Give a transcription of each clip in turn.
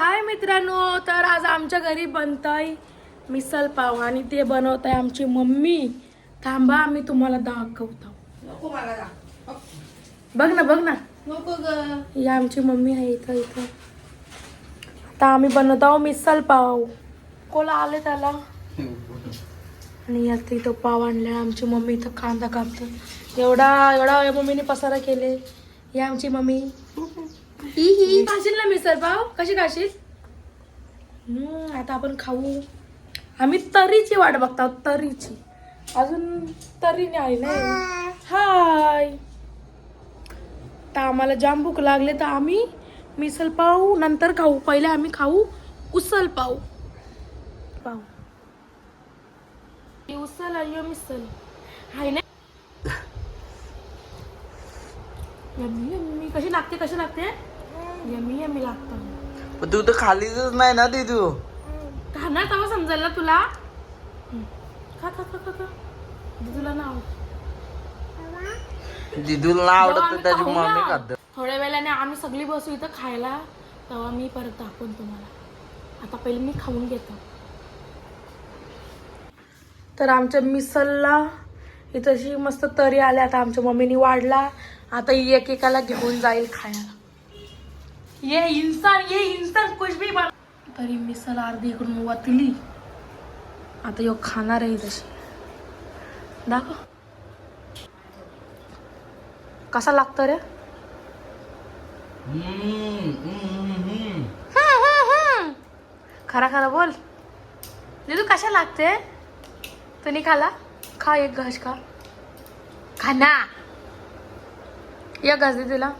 हाय मित्रांनो तर आज आमच्या घरी बनतंय मिसल पाव आणि ते बनवत आहे आमची मम्मी. थांबा आम्ही तुम्हाला दाखवतो. नको मला बघ ना बघ ना. नको ग. ही आमची मम्मी आहे इथं इथं. आता आम्ही बनवत आहोत मिसल पाव. कोला आले त्याला. आणि आता इथं पाव आणले आमची मम्मी इथं कांदा कापते एवढा एवढा मम्मीने पसारा केले. ही आमची मम्मी. ही ही. खाशील ना मिसळ पाव? कशी खाशील? हम्म, आता आपण खाऊ. आम्ही तरीची वाट बघतो तरीची. अजून तरी नाही नाही हाय. तर आम्हाला जाम भूक लागले तर आम्ही मिसल पाव नंतर खाऊ. पहिले आम्ही खाऊ उसल पाव. पाव. ही उसल आणि ह्यो मिसल हाय ना? Yummy yummy. कशी लागते कशी लागते लागतं. पण तू तर खालीच नाही ना ती तू? खाणार तेव्हा समजेल ना तुला? हम्म. खा खा खा खा खा. तुला नाव. दिदूला ना आवडत तर त्याची मम्मी खात. थोड्या वेळाने आम्ही सगळी बसू इथं खायला तेव्हा मी परत दाखवून तुम्हाला. आता पहिले मी खाऊन घेतो. तर आमच्या मिसलला इथं अशी मस्त तरी आल्या आता आमच्या मम्मीने वाढला. आता ही एकेकाला घेऊन जाईल खायला. ये इंसान ये इंसान कुछ भी बन तरी मिसल अर्धी इकडून वतली आता यो खाणार आहे तशी दाखव. कसा लागतो रे? खरा खरा बोल. तू कशा लागते? तुम्ही खाला? खा एक घास खा. खा ना. एक घास दे तिला.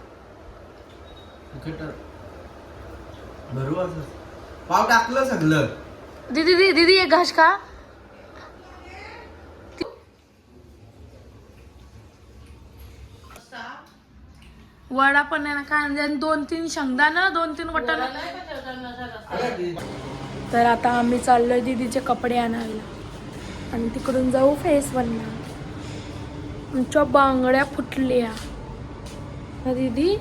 पाव टाकलं सगळं. दीदी दीदी दीदी एक घास खा. वडा पण आहे ना काय आणि दोन तीन शेंगदाणा दोन तीन वटाणा. तर आता आम्ही चाललोय दीदीचे कपडे आणायला. आणि तिकडून जाऊ फेस बनणार. आमच्या बांगड्या फुटल्या. ना दीदी?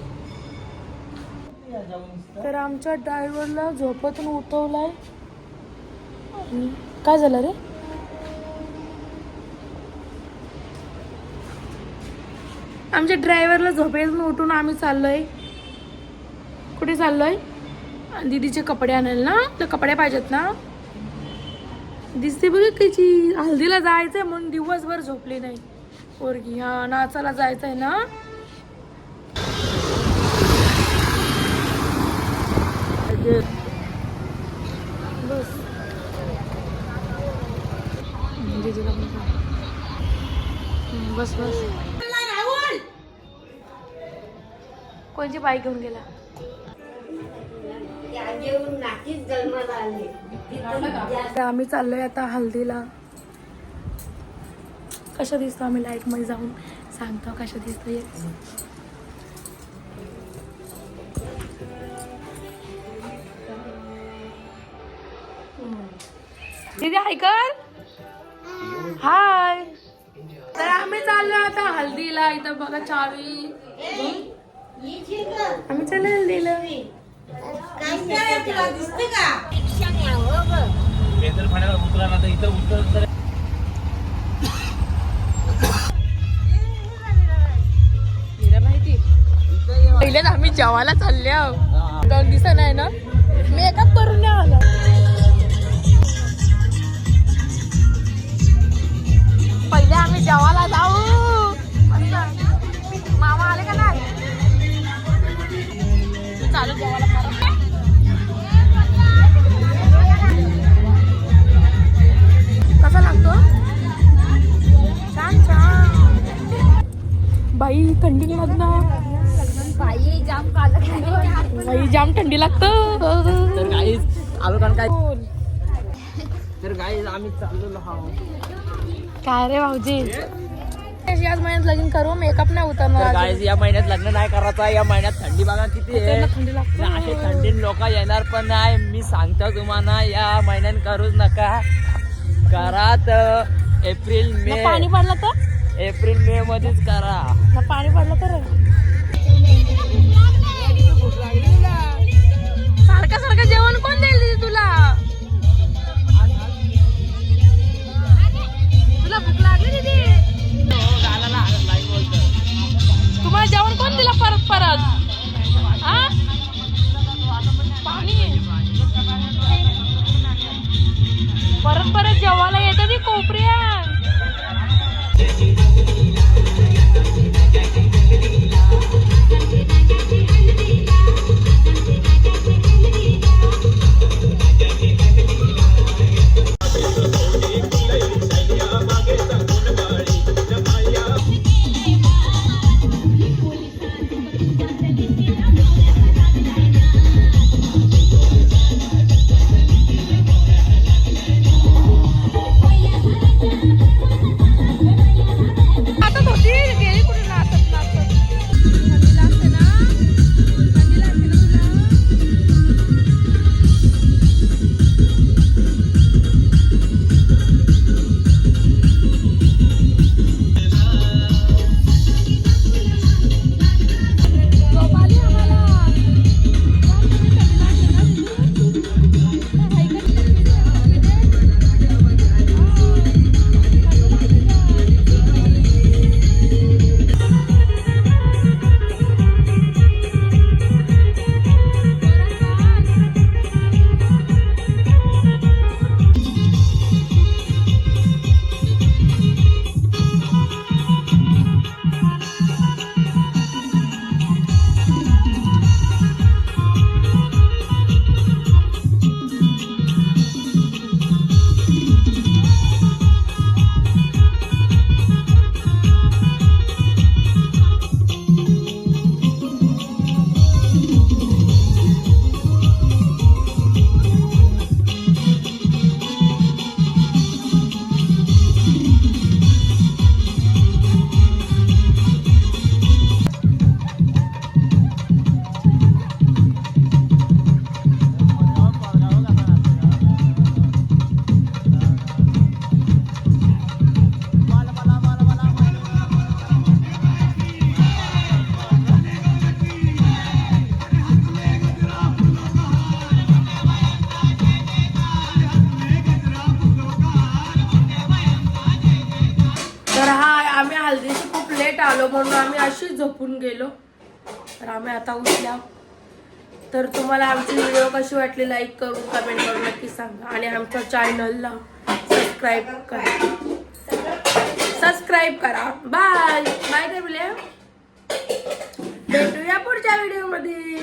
तर आमच्या ड्रायव्हरला झोपतून उठवलाय. आणि काय झालं रे? आमच्या ड्रायव्हरला झोपेतून उठून आम्ही चाललोय. कुठे चाललोय? दीदीचे कपडे आणायला ना? तर कपडे पाहिजेत ना? दिसते बघ त्याची. हल्दीला जायचंय म्हणून दिवसभर झोपली नाही. पोरगी हा नाचाला जायचंय ना बस दीदीला पण सांग. हम्म, बस बस. कोणची बाई घेऊन गेला? आम्ही चाललोय आता हल्दीला. कशा दिसतो आम्ही लाइटमध्ये जाऊन? सांगतो कशा दिसतो ये दीदी हा आम्ही चाललो आता हल्दीला. इथं बघा चावी. आम्ही चाललो हल्दीला. दिसते पहिल्याच आम्ही जेवायला चालले आहो दोन दिवसा नाही ना? जाम थंडी लागतं. तर गाईज आलो कारण काय? तर गाईज आम्ही चाललेलो हा काय रे भाऊजी? याच महिन्यात लगीन करू मेकअप नाही उतरणार गाईज या महिन्यात लग्न नाही करायचं या महिन्यात थंडी बघा किती आहे. थंडी लागते. असे थंडीत लोक येणार पण नाही. मी सांगतो तुम्हाला या महिन्यात करूच नका. करा तर एप्रिल मे. पाणी पडलं तर? एप्रिल मे मध्येच करा. पाणी पडलं तर? परत परत जेवायला येतं ती कोपऱ्या आलो म्हणून आम्ही अशीच झोपून गेलो. तर आम्ही आता उठल्या. तर तुम्हाला आमची व्हिडिओ कशी वाटली लाईक करून कमेंट करून नक्की सांगा. आणि आमच्या चॅनलला सबस्क्राईब करा. सबस्क्राईब करा. बाय बाय काय भेटूया पुढच्या व्हिडिओमध्ये